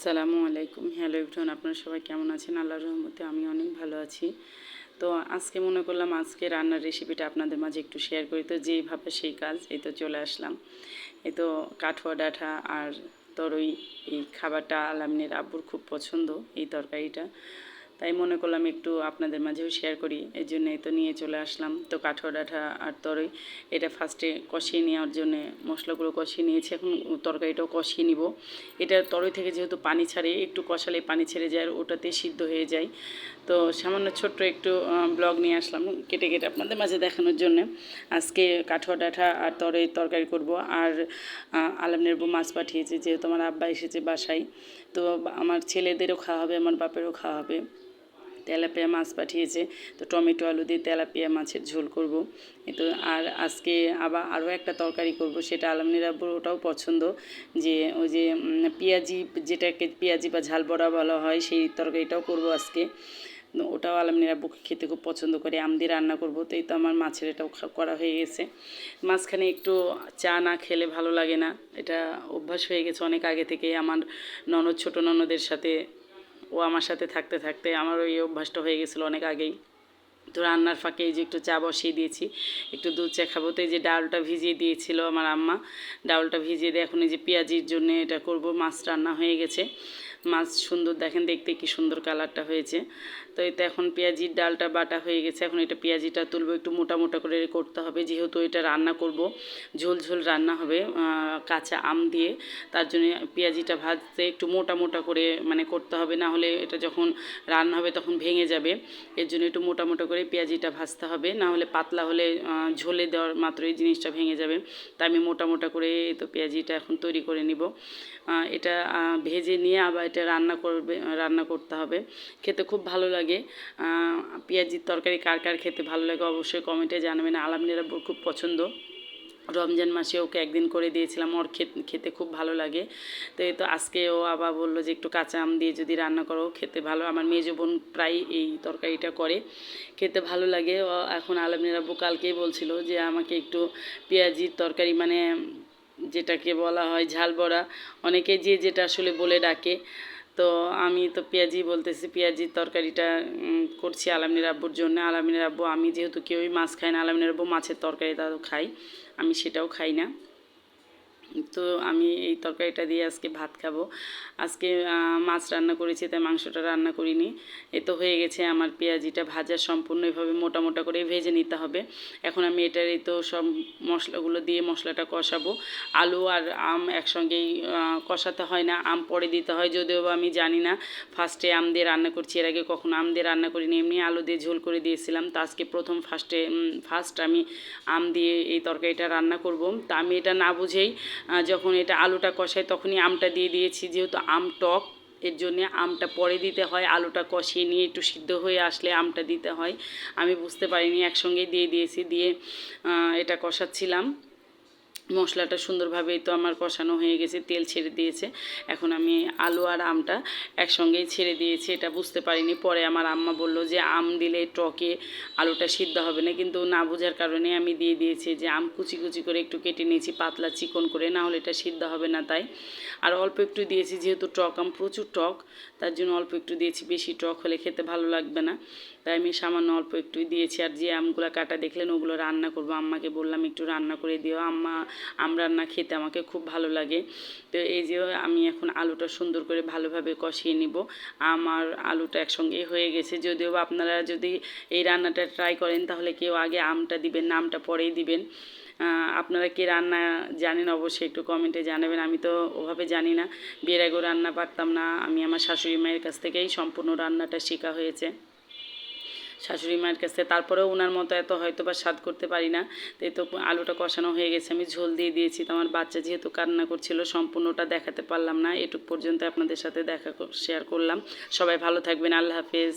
আসসালামু আলাইকুম। Hello everyone, আপনারা সবাই কেমন আছেন? আল্লাহর রহমতে আমি অনেক ভালো আছি। তো আজকে মনে করলাম আজকে রান্নার রেসিপিটা আপনাদের মাঝে একটু শেয়ার করি। তো যেইভাবে সেই কাজ, এই তো চলে আসলাম। এই তো কাঠুয়া ডাঁটা আর তরই, এই খাবারটা আলামিনের আব্বুর খুব পছন্দ, এই তরকারিটা। তাই মনে করলাম একটু আপনাদের মাঝেও শেয়ার করি। এই জন্যই তো নিয়ে চলে আসলাম। তো কাঠুয়া ডাঁটা আর তরই, এটা ফার্স্টে কষিয়ে নেওয়ার জন্য মশলাগুলো কষিয়ে নিয়েছি। এখন তরকারিটাও কষিয়ে নিব। এটা তরই থেকে যেহেতু পানি ছাড়ে, একটু কষালে পানি ছেড়ে যায় আর ওটাতে সিদ্ধ হয়ে যায়। তো সামান্য ছোট্ট একটু ব্লগ নিয়ে আসলাম কেটে কেটে আপনাদের মাঝে দেখানোর জন্য। আজকে কাঠুয়া ডাঁটা আর তরই তরকারি করব। আর আলমনের বউ মাছ পাঠিয়েছে, যেহেতু আমার আব্বা এসেছে বাসায়। তো আমার ছেলেদেরও খাওয়া হবে, আমার বাপেরও খাওয়া হবে। তেলাপিয়া মাছ পাঠিয়েছে। তো টমেটো, আলু দিয়ে তেলাপিয়া মাছের ঝোল করব। তো আর আজকে আবার আরও একটা তরকারি করব, সেটা আলমনির আব্বুর, ওটাও পছন্দ। যে ওই যে পেঁয়াজি, যেটাকে পেঁয়াজি বা ঝাল বড়া বলা হয়, সেই তরকারিটাও করব আজকে। ওটাও আলমনির আব্বু খেতে খুব পছন্দ করে, আম দিয়ে রান্না করব। তো এই তো আমার মাছের এটাও করা হয়ে গেছে। মাঝখানে একটু চা না খেলে ভালো লাগে না। এটা অভ্যাস হয়ে গেছে অনেক আগে থেকে আমার ননদ, ছোটো ননদের সাথে ও আমার সাথে থাকতে থাকতে আমার ওই অভ্যাসটা হয়ে গেছিল অনেক আগেই। তো রান্নার ফাঁকে এই যে একটু চা বসিয়ে দিয়েছি, একটু দুধ চা খাব। তো এই যে ডালটা ভিজিয়ে দিয়েছিল আমার আম্মা, ডালটা ভিজিয়ে দিয়ে এখন এই যে পেঁয়াজির জন্য এটা করব। মাছ রান্না হয়ে গেছে। মাছ সুন্দর, দেখেন দেখতে কি সুন্দর কালারটা হয়েছে। তো এতে এখন পেঁয়াজির ডালটা বাটা হয়ে গেছে। এখন এটা পেঁয়াজিটা তুলবো, একটু মোটা মোটা করে করতে হবে। যেহেতু এটা রান্না করব, ঝোল ঝোল রান্না হবে কাঁচা আম দিয়ে। তার জন্য পেঁয়াজিটা ভাজতে একটু মোটা মোটা করে মানে করতে হবে। না হলে এটা যখন রান্না হবে তখন ভেঙে যাবে। এর জন্য একটু মোটা মোটা করে পেঁয়াজিটা ভাজতে হবে। না হলে পাতলা হলে ঝোলে দেওয়ার মাত্রই জিনিসটা ভেঙে যাবে। তাই আমি মোটা মোটা করে তো পেঁয়াজিটা এখন তৈরি করে নিব। এটা ভেজে নিয়ে আবার এটা রান্না করবে, রান্না করতে হবে। খেতে খুব ভালো লাগে। পেঁয়াজির তরকারি কার কার খেতে ভালো লাগে অবশ্যই কমেন্টে জানাবেন। আলামিনেরা খুব পছন্দ। রমজান মাসে ওকে একদিন করে দিয়েছিলাম, ওর খেতে খুব ভালো লাগে। তো এই তো আজকে ও আবার বলল যে, একটু কাঁচা আম দিয়ে যদি রান্না করো, খেতে ভালো। আমার মেজো বোন প্রায় এই তরকারিটা করে, খেতে ভালো লাগে। ও এখন আলমিনের আব্বু কালকেই বলছিল যে, আমাকে একটু পেঁয়াজির তরকারি মানে যেটাকে বলা হয় ঝাল বড়া। অনেকে যে, যেটা আসলে বলে ডাকে। তো আমি তো পেঁয়াজি বলতেছি, পেঁয়াজির তরকারিটা করছি আলামিনের আব্বুর জন্য। আলামিনের আব্বু, আমি যেহেতু কেউই মাছ খাই না, আলামিনের আব্বু মাছের তরকারি তাও খাই। আমি সেটাও খাই না। তো আমি এই তরকারিটা দিয়ে আজকে ভাত খাব। আজকে মাছ রান্না করেছি, তাই মাংসটা রান্না করিনি। এ তো হয়ে গেছে আমার পেঁয়াজিটা ভাজা সম্পূর্ণ, এভাবে মোটা মোটা করে ভেজে নিতে হবে। এখন আমি এটার এই তো সব মশলাগুলো দিয়ে মশলাটা কষাবো। আলু আর আম একসঙ্গেই কষাতে হয় না, আম পরে দিতে হয় যদিও আমি জানি না। ফার্স্টে আম দিয়ে রান্না করছি, এর আগে কখনো আম দিয়ে রান্না করিনি, এমনি আলু দিয়ে ঝোল করে দিয়েছিলাম। তা আজকে প্রথম ফার্স্টে ফার্স্ট আমি আম দিয়ে এই তরকারিটা রান্না করব। তা আমি এটা না বুঝেই যখন এটা আলুটা কষাই তখনই আমটা দিয়ে দিয়েছি। যেহেতু আম টক, এর জন্যে আমটা পরে দিতে হয়। আলুটা কষিয়ে নিয়ে একটু সিদ্ধ হয়ে আসলে আমটা দিতে হয়। আমি বুঝতে পারিনি, একসঙ্গেই দিয়ে দিয়েছি, দিয়ে এটা কষাচ্ছিলাম। মশলাটা সুন্দরভাবেই তো আমার কষানো হয়ে গেছে, তেল ছেড়ে দিয়েছে। এখন আমি আলু আর আমটা একসঙ্গেই ছেড়ে দিয়েছি, এটা বুঝতে পারিনি। পরে আমার আম্মা বলল যে, আম দিলে টকে আলুটা সিদ্ধ হবে না। কিন্তু না বোঝার কারণে আমি দিয়ে দিয়েছি যে, আম কুচি কুচি করে একটু কেটে নিয়েছি, পাতলা চিকন করে, না হলে এটা সিদ্ধ হবে না তাই। আর অল্প একটু দিয়েছি, যেহেতু টক, আম প্রচুর টক, তার জন্য অল্প একটু দিয়েছি। বেশি টক হলে খেতে ভালো লাগবে না। তাই আমি সামান্য অল্প একটুই দিয়েছি আর যে আমগুলো কাটা দেখলেন, ওগুলো রান্না করব। আম্মাকে বললাম, একটু রান্না করে দিও। আম্মা আম রান্না খেতে আমাকে খুব ভালো লাগে। তো এই যে আমি এখন আলুটা সুন্দর করে ভালোভাবে কষিয়ে নিব। আমার আলুটা একসঙ্গে হয়ে গেছে। যদিও আপনারা যদি এই রান্নাটা ট্রাই করেন, তাহলে কেউ আগে আমটা দিবেন না আমটা পরেই দিবেন। আপনারা কি রান্না জানেন অবশ্যই একটু কমেন্টে জানাবেন। আমি তো ওভাবে জানি না। বিয়ের আগেও রান্না পারতাম না। আমি আমার শাশুড়ি মায়ের কাছ থেকেই সম্পূর্ণ রান্নাটা শেখা হয়েছে। শাশুড়ি মায়ের কাছে, তারপরেও ওনার মতো এত হয়তো বা স্বাদ করতে পারি না। তো এই তো আলুটা কষানো হয়ে গেছে, আমি ঝোল দিয়ে দিয়েছি। তো আমার বাচ্চা যেহেতু কান্না করছিল, সম্পূর্ণটা দেখাতে পারলাম না। এটুক পর্যন্ত আপনাদের সাথে দেখা শেয়ার করলাম। সবাই ভালো থাকবেন, আল্লাহ হাফেজ।